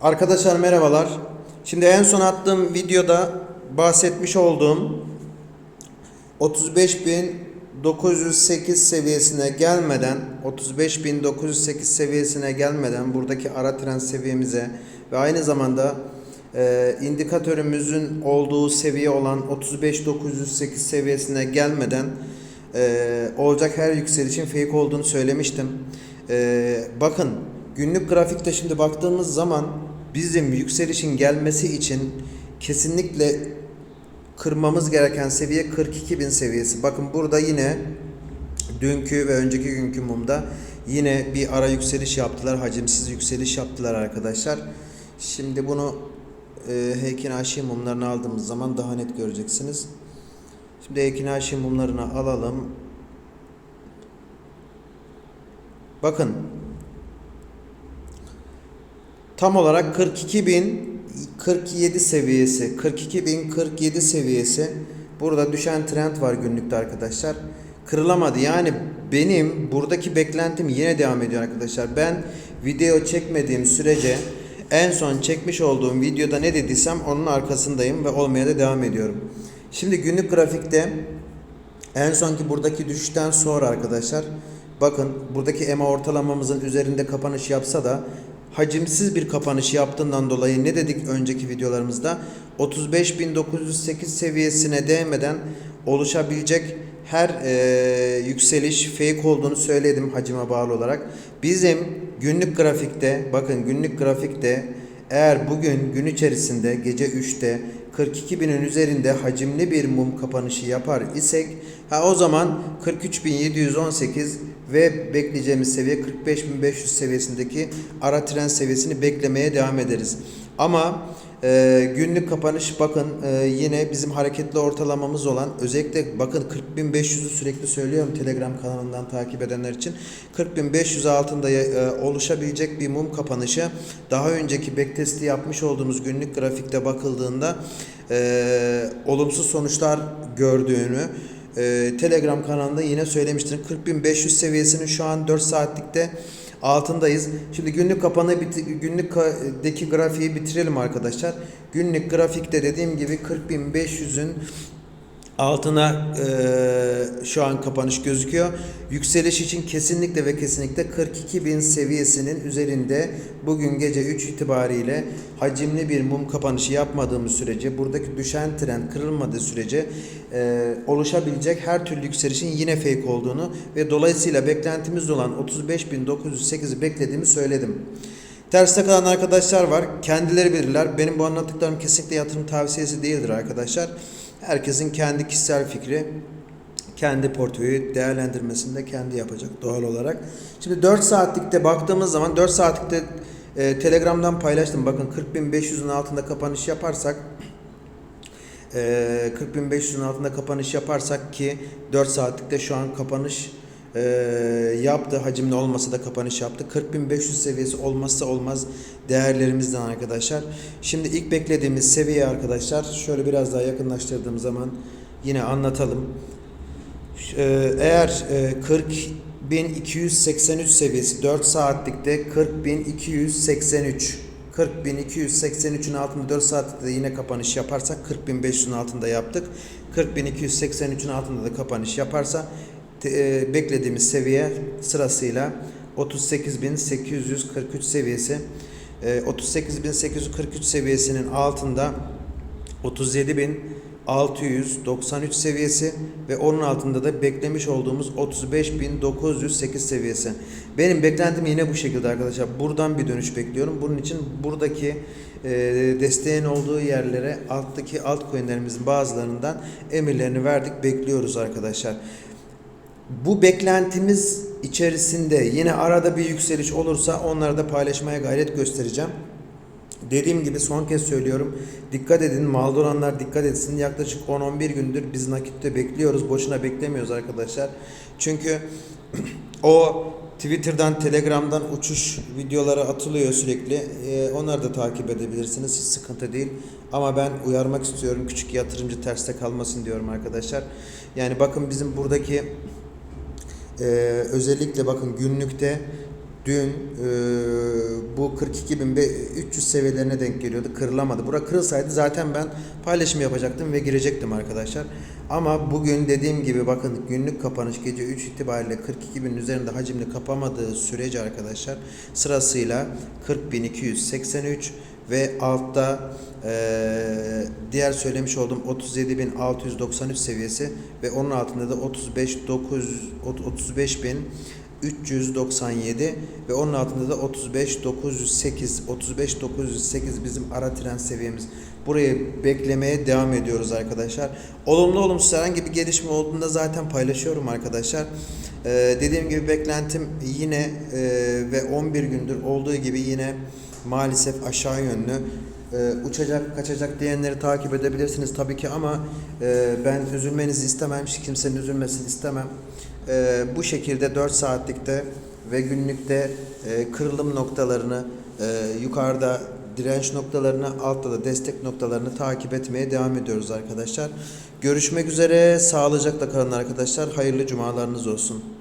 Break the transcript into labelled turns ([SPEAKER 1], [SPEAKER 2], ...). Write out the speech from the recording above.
[SPEAKER 1] Arkadaşlar merhabalar. Şimdi en son attığım videoda bahsetmiş olduğum 35.908 seviyesine gelmeden 35.908 seviyesine gelmeden buradaki ara tren seviyemize ve aynı zamanda e, indikatörümüzün olduğu seviye olan 35.908 seviyesine gelmeden e, olacak her yükselişin fake olduğunu söylemiştim. E, bakın günlük grafikte şimdi baktığımız zaman bizim yükselişin gelmesi için kesinlikle kırmamız gereken seviye 42.000 seviyesi. Bakın burada yine dünkü ve önceki günkü mumda yine bir ara yükseliş yaptılar. Hacimsiz yükseliş yaptılar arkadaşlar. Şimdi bunu e, Heikin Aşi mumlarını aldığımız zaman daha net göreceksiniz. Şimdi Heikin Aşi mumlarını alalım. Bakın tam olarak 42.047 seviyesi 42.047 seviyesi. Burada düşen trend var günlükte arkadaşlar. Kırılamadı. Yani benim buradaki beklentim yine devam ediyor arkadaşlar. Ben video çekmediğim sürece en son çekmiş olduğum videoda ne dediysem onun arkasındayım ve olmaya da devam ediyorum. Şimdi günlük grafikte en sonki buradaki düşüşten sonra arkadaşlar bakın buradaki EMA ortalamamızın üzerinde kapanış yapsa da hacimsiz bir kapanış yaptığından dolayı ne dedik önceki videolarımızda 35.908 seviyesine değmeden oluşabilecek her e, yükseliş fake olduğunu söyledim hacime bağlı olarak. Bizim günlük grafikte bakın günlük grafikte eğer bugün gün içerisinde gece 3'te 42 binin üzerinde hacimli bir mum kapanışı yapar isek ha o zaman 43.718 ve bekleyeceğimiz seviye 45.500 seviyesindeki ara tren seviyesini beklemeye devam ederiz. Ama e, günlük kapanış bakın e, yine bizim hareketli ortalamamız olan özellikle bakın 40.500'ü sürekli söylüyorum Telegram kanalından takip edenler için 40.500 altında e, oluşabilecek bir mum kapanışı daha önceki backtesti yapmış olduğumuz günlük grafikte bakıldığında e, olumsuz sonuçlar gördüğünü e, Telegram kanalında yine söylemiştim 40.500 seviyesinin şu an 4 saatlikte altındayız. Şimdi günlük kapanı günlükteki grafiği bitirelim arkadaşlar. Günlük grafikte dediğim gibi 40.500'ün altına e, şu an kapanış gözüküyor. Yükseliş için kesinlikle ve kesinlikle 42.000 seviyesinin üzerinde bugün gece 3 itibariyle hacimli bir mum kapanışı yapmadığımız sürece buradaki düşen trend kırılmadığı sürece e, oluşabilecek her türlü yükselişin yine fake olduğunu ve dolayısıyla beklentimiz olan 35.908'i beklediğimi söyledim. Terste kalan arkadaşlar var. Kendileri bilirler. Benim bu anlattıklarım kesinlikle yatırım tavsiyesi değildir arkadaşlar. Herkesin kendi kişisel fikri, kendi portföyü değerlendirmesinde kendi yapacak doğal olarak. Şimdi 4 saatlikte baktığımız zaman 4 saatlikte e, Telegram'dan paylaştım. Bakın 40.500'ün altında kapanış yaparsak e, 40.500'ün altında kapanış yaparsak ki 4 saatlikte şu an kapanış e, yaptı. Hacimli olmasa da kapanış yaptı. 40.500 seviyesi olmazsa olmaz değerlerimizden arkadaşlar. Şimdi ilk beklediğimiz seviye arkadaşlar şöyle biraz daha yakınlaştırdığım zaman yine anlatalım. Ee, Eğer e, 40.283 seviyesi 4 saatlikte 40.283 40.283'ün altında 4 saatte yine kapanış yaparsak 40.500'ün altında yaptık. 40.283'ün altında da kapanış yaparsa e, beklediğimiz seviye sırasıyla 38.843 seviyesi. E, 38.843 seviyesinin altında 37.693 seviyesi ve onun altında da beklemiş olduğumuz 35.908 seviyesi. Benim beklentim yine bu şekilde arkadaşlar. Buradan bir dönüş bekliyorum. Bunun için buradaki e, desteğin olduğu yerlere alttaki altcoin'lerimizin bazılarından emirlerini verdik. Bekliyoruz arkadaşlar. Bu beklentimiz içerisinde yine arada bir yükseliş olursa onları da paylaşmaya gayret göstereceğim. Dediğim gibi son kez söylüyorum. Dikkat edin. Malda olanlar dikkat etsin. Yaklaşık 10-11 gündür biz nakitte bekliyoruz. Boşuna beklemiyoruz arkadaşlar. Çünkü o Twitter'dan, Telegram'dan uçuş videoları atılıyor sürekli. Ee, onları da takip edebilirsiniz. Hiç sıkıntı değil. Ama ben uyarmak istiyorum. Küçük yatırımcı terste kalmasın diyorum arkadaşlar. Yani bakın bizim buradaki ee, özellikle bakın günlükte dün e, bu 42.300 seviyelerine denk geliyordu. Kırılamadı. Bura kırılsaydı zaten ben paylaşım yapacaktım ve girecektim arkadaşlar. Ama bugün dediğim gibi bakın günlük kapanış gece 3 itibariyle 42.000 üzerinde hacimli kapamadığı sürece arkadaşlar sırasıyla 40.283 ve altta eee, diğer söylemiş olduğum 37.693 seviyesi ve onun altında da 35.9 35.397 ve onun altında da 35.908 35.908 bizim ara tren seviyemiz. Burayı beklemeye devam ediyoruz arkadaşlar. Olumlu olumsuz herhangi bir gelişme olduğunda zaten paylaşıyorum arkadaşlar. Ee, dediğim gibi beklentim yine e, ve 11 gündür olduğu gibi yine maalesef aşağı yönlü. Ee, uçacak kaçacak diyenleri takip edebilirsiniz tabii ki ama e, ben üzülmenizi istemem hiç kimsenin üzülmesini istemem. Ee, bu şekilde 4 saatlikte ve günlükte e, kırılım noktalarını e, yukarıda direnç noktalarını altta da destek noktalarını takip etmeye devam ediyoruz arkadaşlar. Görüşmek üzere sağlıcakla kalın arkadaşlar. Hayırlı cumalarınız olsun